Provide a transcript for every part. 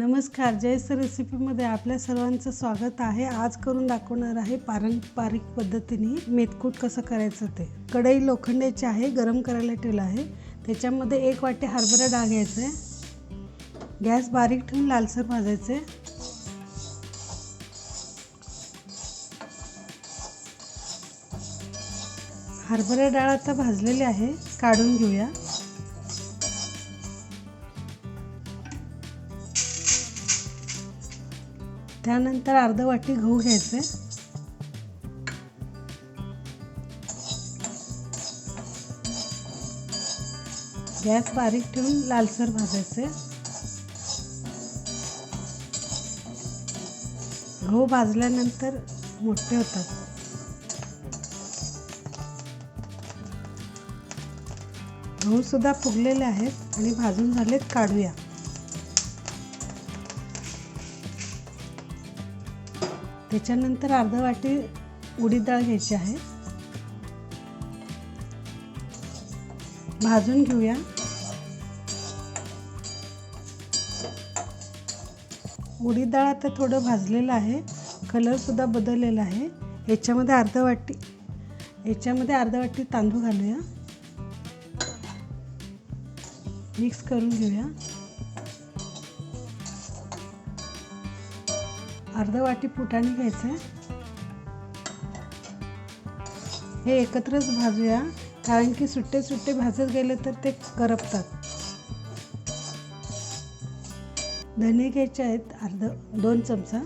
नमस्कार जयस रेसिपीमध्ये आपल्या सर्वांचं स्वागत आहे. आज करून दाखवणार आहे पारंपरिक पद्धतीने मेथकूट कसं करायचं ते. कढई लोखंडाची आहे गरम करायला ठेवलं आहे. त्याच्यामध्ये एक वाटी हरभरा डाळ घ्यायचं आहे. गॅस बारीक ठेवून लालसर भाजायचे हरभरा डाळ आता भाजलेली आहे काढून घेऊया. त्यानंतर अर्ध वाटी गहू घ्यायचे. गॅस बारीक ठेवून लालसर भाजायचे. गहू भाजल्यानंतर मोठे होतात. गहू सुद्धा फुगलेले आहेत आणि भाजून झालेत काढूया. त्याच्यानंतर अर्धा वाटी उडीद डाळ घ्यायची आहे. भाजून घेऊया. उडीद डाळ आता थोडं भाजलेलं आहे. कलरसुद्धा बदललेला आहे. याच्यामध्ये अर्धा वाटी याच्यामध्ये अर्धा वाटी तांदूळ घालूया. मिक्स करून घेऊया. अर्धा वाटी फुटाने घ्यायचं हे एकत्रच भाजूया. कारण की सुट्टे सुट्टे भाजत गेले तर ते करपतात. धने घ्यायचे आहेत अर्ध दोन चमचा.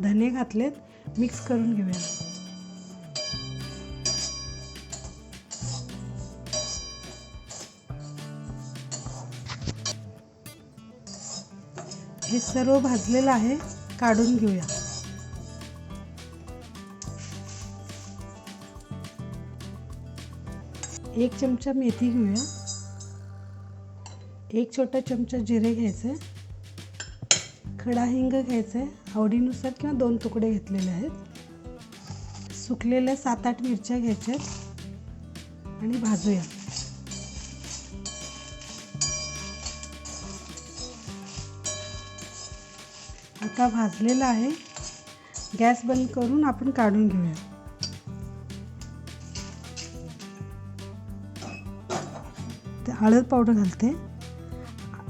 धने घातलेत. मिक्स करून घेऊया. हे सर्व भाजलेलं आहे काढून घेऊया. एक चमचा मेथी घेऊया. एक छोटा चमचा जिरे घ्यायचे. खडा हिंग घ्यायचे. आवडीनुसार किंवा दोन तुकडे घेतलेले आहेत. सुकलेल्या सात आठ मिरच्या घ्यायच्या आणि भाजूया. आता भाजलेला आहे. गॅस बंद करून आपण काढून घेऊया. ते हळद पावडर घालते.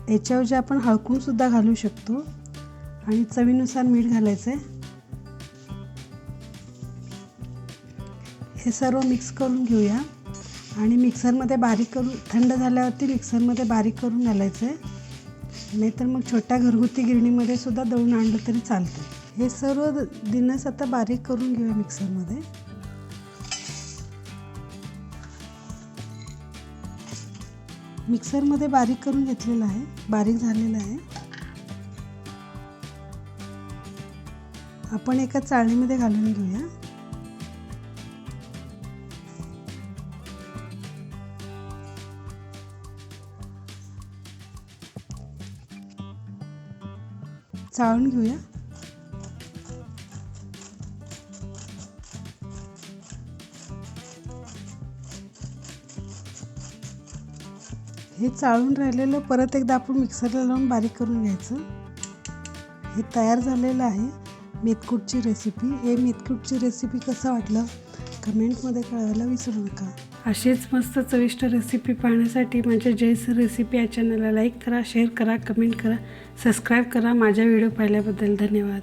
याच्याऐवजी आपण हळकूनसुद्धा घालू शकतो. आणि चवीनुसार मीठ घालायचं आहे हे सर्व मिक्स करून घेऊया. आणि मिक्सरमध्ये बारीक करून थंड झाल्यावरती मिक्सरमध्ये बारीक करून घालायचं आहे नाहीतर मग छोट्या घरगुती गिरणीमध्ये सुद्धा दळून आणलं तरी चालतं. हे सर्व दिनस आता बारीक करून घेऊया मिक्सरमध्ये. मिक्सरमध्ये बारीक करून घेतलेलं आहे. बारीक झालेलं आहे. आपण एका चाळणीमध्ये घालून घेऊया. चाळून घेऊया. हे चाळून राहिलेलं परत एकदा आपण मिक्सरला लावून बारीक करून घ्यायचं. हे तयार झालेलं आहे. मेथकूटची रेसिपी हे मेथकूटची रेसिपी कसं वाटलं? कमेंटमध्ये कळवायला विसरू नका. अशीच मस्त चविष्ट रेसिपी पाहण्यासाठी माझ्या जयस रेसिपी या चॅनलला लाईक करा शेअर करा कमेंट करा सबस्क्राईब करा. माझ्या व्हिडिओ पाहिल्याबद्दल धन्यवाद.